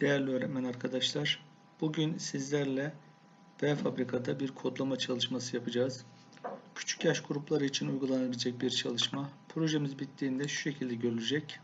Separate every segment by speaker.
Speaker 1: Değerli öğretmen arkadaşlar, bugün sizlerle B fabrikada bir kodlama çalışması yapacağız. Küçük yaş grupları için uygulanabilecek bir çalışma. Projemiz bittiğinde şu şekilde görülecek.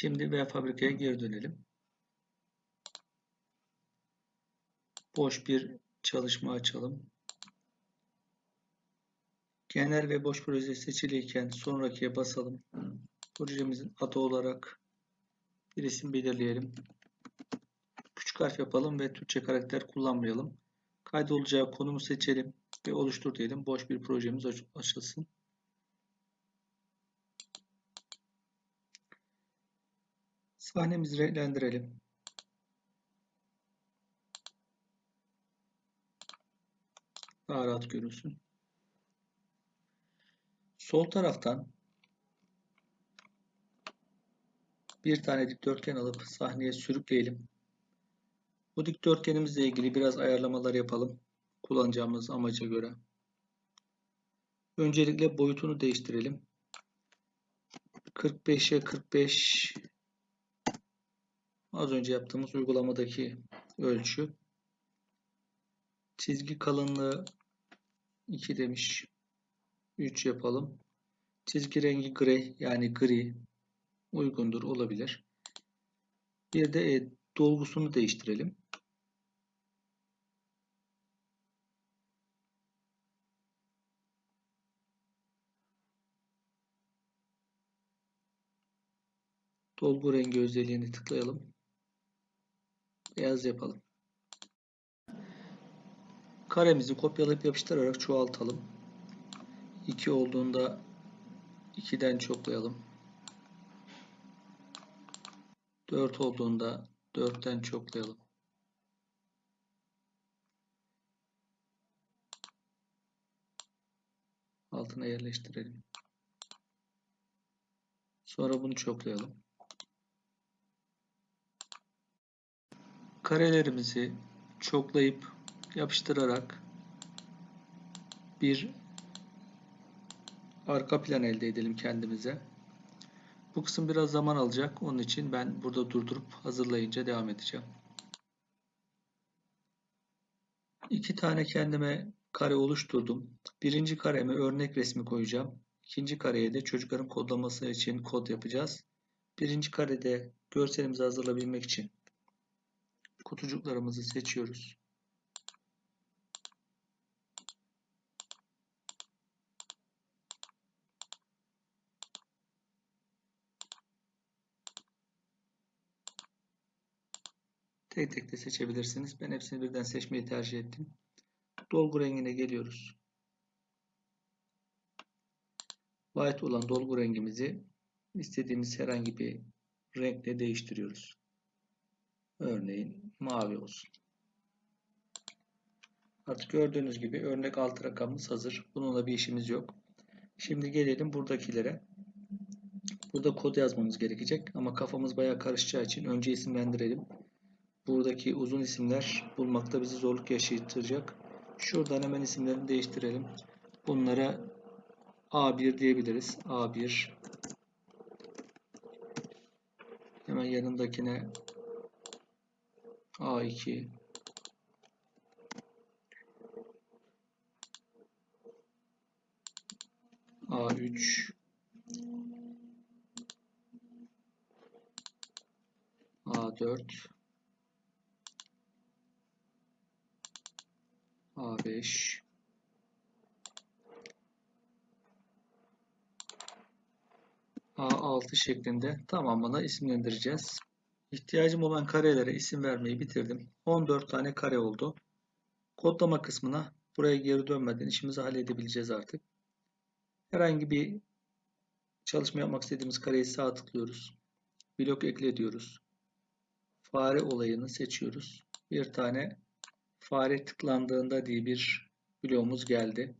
Speaker 1: Şimdi B fabrikaya geri dönelim. Boş bir çalışma açalım. Genel ve boş proje seçiliyken sonrakiye basalım. Projemizin adı olarak bir isim belirleyelim. Küçük harf yapalım ve Türkçe karakter kullanmayalım. Kaydolacağı konumu seçelim ve oluştur diyelim. Boş bir projemiz açılsın. Sahnemizi renklendirelim. Daha rahat görünsün. Sol taraftan bir tane dikdörtgen alıp sahneye sürükleyelim. Bu dikdörtgenimizle ilgili biraz ayarlamalar yapalım. Kullanacağımız amaca göre. Öncelikle boyutunu değiştirelim. 45'e 45 Az önce yaptığımız uygulamadaki ölçü. Çizgi kalınlığı 2 demiş. 3 yapalım. Çizgi rengi gri yani gri uygundur olabilir. Bir de e, dolgusunu değiştirelim. Dolgu rengi özelliğini tıklayalım beyaz yapalım. Karemizi kopyalayıp yapıştırarak çoğaltalım. 2 olduğunda 2'den çoklayalım. 4 olduğunda 4'ten çoklayalım. Altına yerleştirelim. Sonra bunu çoklayalım. Karelerimizi çoklayıp yapıştırarak bir arka plan elde edelim kendimize. Bu kısım biraz zaman alacak. Onun için ben burada durdurup hazırlayınca devam edeceğim. İki tane kendime kare oluşturdum. Birinci kareme örnek resmi koyacağım. İkinci kareye de çocukların kodlaması için kod yapacağız. Birinci karede görselimizi hazırlayabilmek için kutucuklarımızı seçiyoruz. Tek tek de seçebilirsiniz. Ben hepsini birden seçmeyi tercih ettim. Dolgu rengine geliyoruz. White olan dolgu rengimizi istediğimiz herhangi bir renkle değiştiriyoruz. Örneğin mavi olsun. Artık gördüğünüz gibi örnek alt rakamımız hazır. Bununla bir işimiz yok. Şimdi gelelim buradakilere. Burada kod yazmamız gerekecek ama kafamız bayağı karışacağı için önce isimlendirelim. Buradaki uzun isimler bulmakta bizi zorluk yaşayacak. Şuradan hemen isimlerini değiştirelim. Bunlara A1 diyebiliriz. A1 Hemen yanındakine A2 A3 A4 A5 A6 şeklinde tamamını isimlendireceğiz. İhtiyacım olan karelere isim vermeyi bitirdim. 14 tane kare oldu. Kodlama kısmına buraya geri dönmeden işimizi halledebileceğiz artık. Herhangi bir çalışma yapmak istediğimiz kareyi sağ tıklıyoruz. Blok ekle diyoruz. Fare olayını seçiyoruz. Bir tane fare tıklandığında diye bir bloğumuz geldi.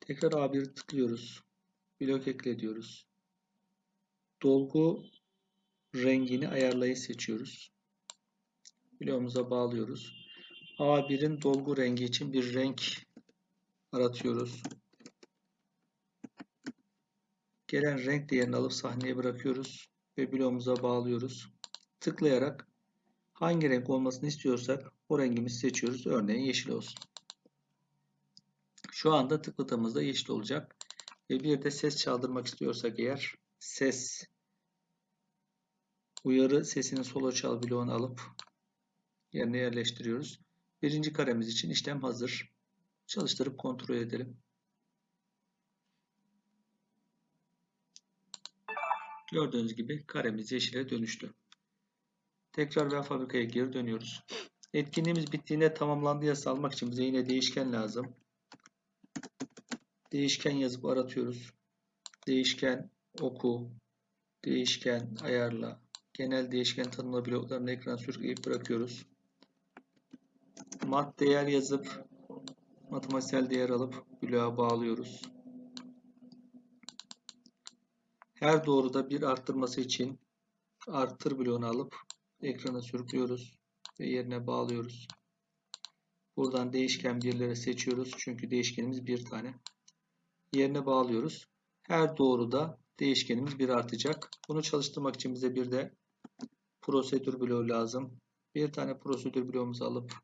Speaker 1: Tekrar A1 tıklıyoruz. Blok ekle diyoruz. Dolgu rengini ayarlayı seçiyoruz. Bloğumuza bağlıyoruz. A1'in dolgu rengi için bir renk aratıyoruz. Gelen renk değerini alıp sahneye bırakıyoruz ve bloğumuza bağlıyoruz. Tıklayarak hangi renk olmasını istiyorsak o rengimizi seçiyoruz. Örneğin yeşil olsun. Şu anda tıkladığımızda yeşil olacak. Ve bir de ses çaldırmak istiyorsak eğer ses uyarı sesini solo çal bloğunu alıp yerine yerleştiriyoruz. Birinci karemiz için işlem hazır. Çalıştırıp kontrol edelim. Gördüğünüz gibi karemiz yeşile dönüştü. Tekrar ve fabrikaya geri dönüyoruz. Etkinliğimiz bittiğinde tamamlandı yazısı almak için bize yine değişken lazım. Değişken yazıp aratıyoruz. Değişken oku, değişken ayarla, genel değişken tanımla bloklarını ekran sürükleyip bırakıyoruz. Mat değer yazıp matematiksel değer alıp bloğa bağlıyoruz. Her doğruda bir arttırması için arttır bloğunu alıp ekrana sürüklüyoruz ve yerine bağlıyoruz. Buradan değişken birleri seçiyoruz. Çünkü değişkenimiz bir tane. Yerine bağlıyoruz. Her doğruda değişkenimiz bir artacak. Bunu çalıştırmak için bize bir de prosedür bloğu lazım. Bir tane prosedür bloğumuzu alıp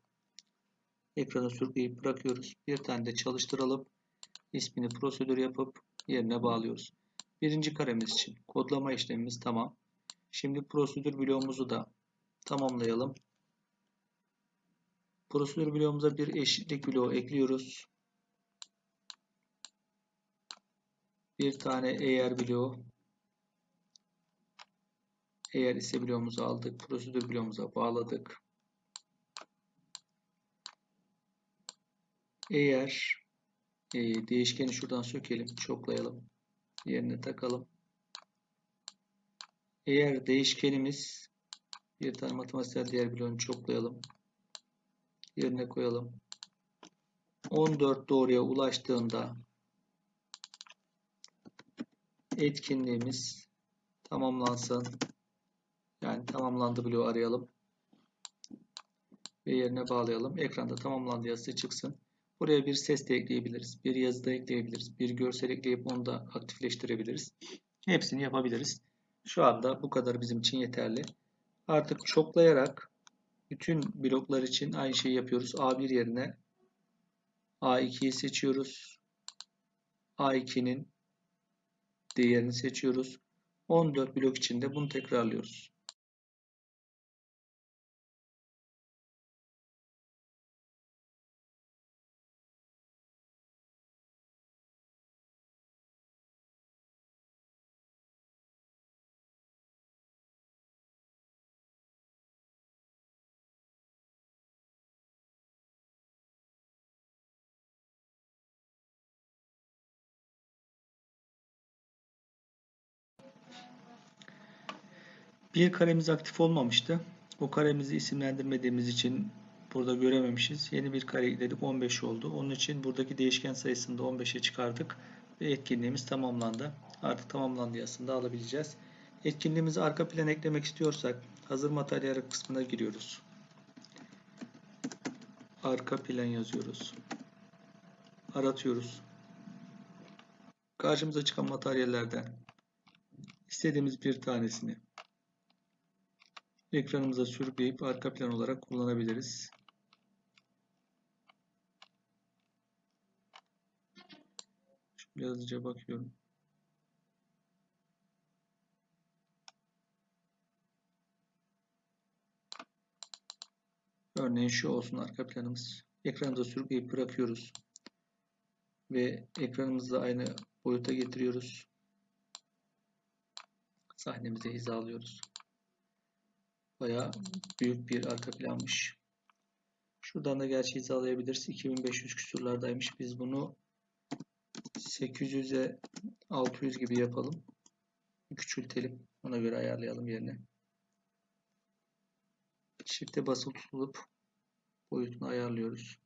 Speaker 1: ekrana sürükleyip bırakıyoruz. Bir tane de çalıştıralım. ismini prosedür yapıp yerine bağlıyoruz. Birinci karemiz için kodlama işlemimiz tamam. Şimdi prosedür bloğumuzu da tamamlayalım. Prosedür bloğumuza bir eşitlik bloğu ekliyoruz. Bir tane eğer bloğu. Eğer ise bloğumuzu aldık. Prosedür bloğumuza bağladık. Eğer e, değişkeni şuradan sökelim, çoklayalım. Yerine takalım. Eğer değişkenimiz bir tane matematiksel değer bloğunu çoklayalım. Yerine koyalım. 14 doğruya ulaştığında etkinliğimiz tamamlansın. Yani tamamlandı bloğu arayalım. Ve yerine bağlayalım. Ekranda tamamlandı yazısı çıksın. Buraya bir ses de ekleyebiliriz. Bir yazı da ekleyebiliriz. Bir görsel ekleyip onu da aktifleştirebiliriz. Hepsini yapabiliriz. Şu anda bu kadar bizim için yeterli. Artık çoklayarak bütün bloklar için aynı şeyi yapıyoruz. A1 yerine A2'yi seçiyoruz. A2'nin değerini seçiyoruz. 14 blok içinde bunu tekrarlıyoruz. Bir karemiz aktif olmamıştı. O karemizi isimlendirmediğimiz için burada görememişiz. Yeni bir kare ekledik. 15 oldu. Onun için buradaki değişken sayısını da 15'e çıkardık. Ve etkinliğimiz tamamlandı. Artık tamamlandı yazısını alabileceğiz. Etkinliğimizi arka plan eklemek istiyorsak hazır materyal kısmına giriyoruz. Arka plan yazıyoruz. Aratıyoruz. Karşımıza çıkan materyallerden istediğimiz bir tanesini ekranımıza sürükleyip arka plan olarak kullanabiliriz. Şöyle hızlıca bakıyorum. Örneğin şu olsun arka planımız. Ekranımıza sürükleyip bırakıyoruz. Ve ekranımızı aynı boyuta getiriyoruz. Sahnemize hizalıyoruz. Baya büyük bir arka planmış. Şuradan da gerçi hizalayabiliriz. 2500 küsurlardaymış. Biz bunu 800'e 600 gibi yapalım. Küçültelim. Ona göre ayarlayalım yerine. Shift'e basılı tutulup boyutunu ayarlıyoruz.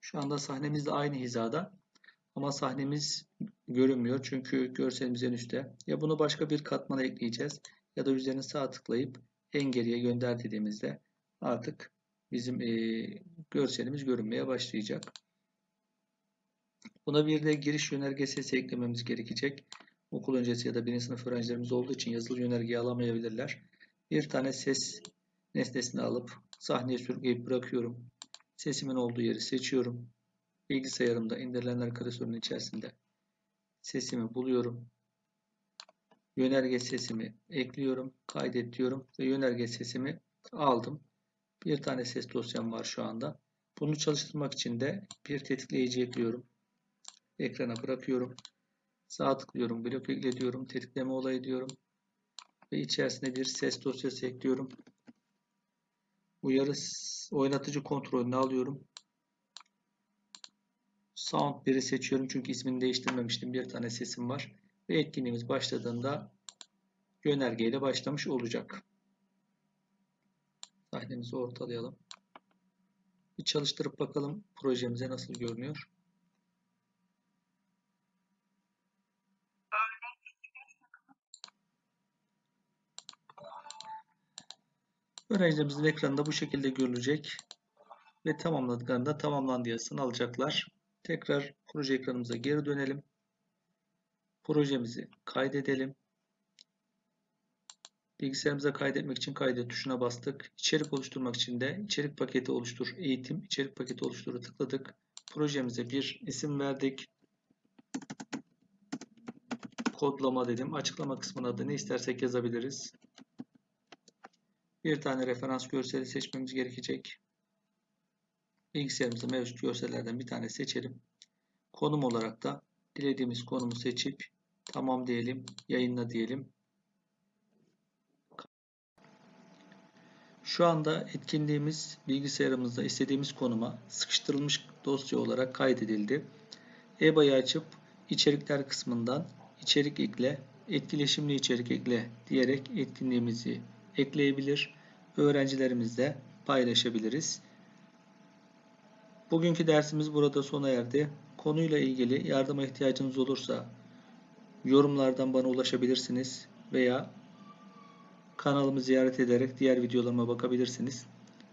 Speaker 1: Şu anda sahnemizde aynı hizada. Ama sahnemiz görünmüyor çünkü görselimiz en üstte. Ya bunu başka bir katmana ekleyeceğiz ya da üzerine sağ tıklayıp en geriye gönder dediğimizde artık bizim e, görselimiz görünmeye başlayacak. Buna bir de giriş yönergesi eklememiz gerekecek. Okul öncesi ya da birinci sınıf öğrencilerimiz olduğu için yazılı yönergeyi alamayabilirler. Bir tane ses nesnesini alıp sahneye sürükleyip bırakıyorum. Sesimin olduğu yeri seçiyorum. Bilgisayarımda indirilenler klasörünün içerisinde sesimi buluyorum. Yönerge sesimi ekliyorum. Kaydet diyorum ve yönerge sesimi aldım. Bir tane ses dosyam var şu anda. Bunu çalıştırmak için de bir tetikleyici ekliyorum. Ekrana bırakıyorum. Sağ tıklıyorum. Blok ekle diyorum. Tetikleme olayı diyorum. Ve içerisine bir ses dosyası ekliyorum. Uyarı oynatıcı kontrolünü alıyorum. Sound 1'i seçiyorum çünkü ismini değiştirmemiştim. Bir tane sesim var. Ve etkinliğimiz başladığında yönergeyle başlamış olacak. Sahnemizi ortalayalım. Bir çalıştırıp bakalım projemize nasıl görünüyor. Öğrencilerimizin ekranında bu şekilde görülecek ve tamamladıklarında tamamlandı yazısını alacaklar. Tekrar proje ekranımıza geri dönelim. Projemizi kaydedelim. Bilgisayarımıza kaydetmek için kaydet tuşuna bastık. İçerik oluşturmak için de içerik paketi oluştur, eğitim içerik paketi oluşturu tıkladık. Projemize bir isim verdik. Kodlama dedim. Açıklama kısmına da ne istersek yazabiliriz. Bir tane referans görseli seçmemiz gerekecek. Bilgisayarımızda mevcut görsellerden bir tane seçelim. Konum olarak da dilediğimiz konumu seçip tamam diyelim, yayınla diyelim. Şu anda etkinliğimiz bilgisayarımızda istediğimiz konuma sıkıştırılmış dosya olarak kaydedildi. EBA'yı açıp içerikler kısmından içerik ekle, etkileşimli içerik ekle diyerek etkinliğimizi ekleyebilir. Öğrencilerimizle paylaşabiliriz. Bugünkü dersimiz burada sona erdi. Konuyla ilgili yardıma ihtiyacınız olursa yorumlardan bana ulaşabilirsiniz veya kanalımı ziyaret ederek diğer videolarıma bakabilirsiniz.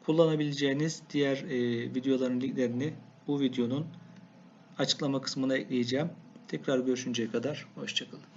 Speaker 1: Kullanabileceğiniz diğer e, videoların linklerini bu videonun açıklama kısmına ekleyeceğim. Tekrar görüşünceye kadar hoşçakalın.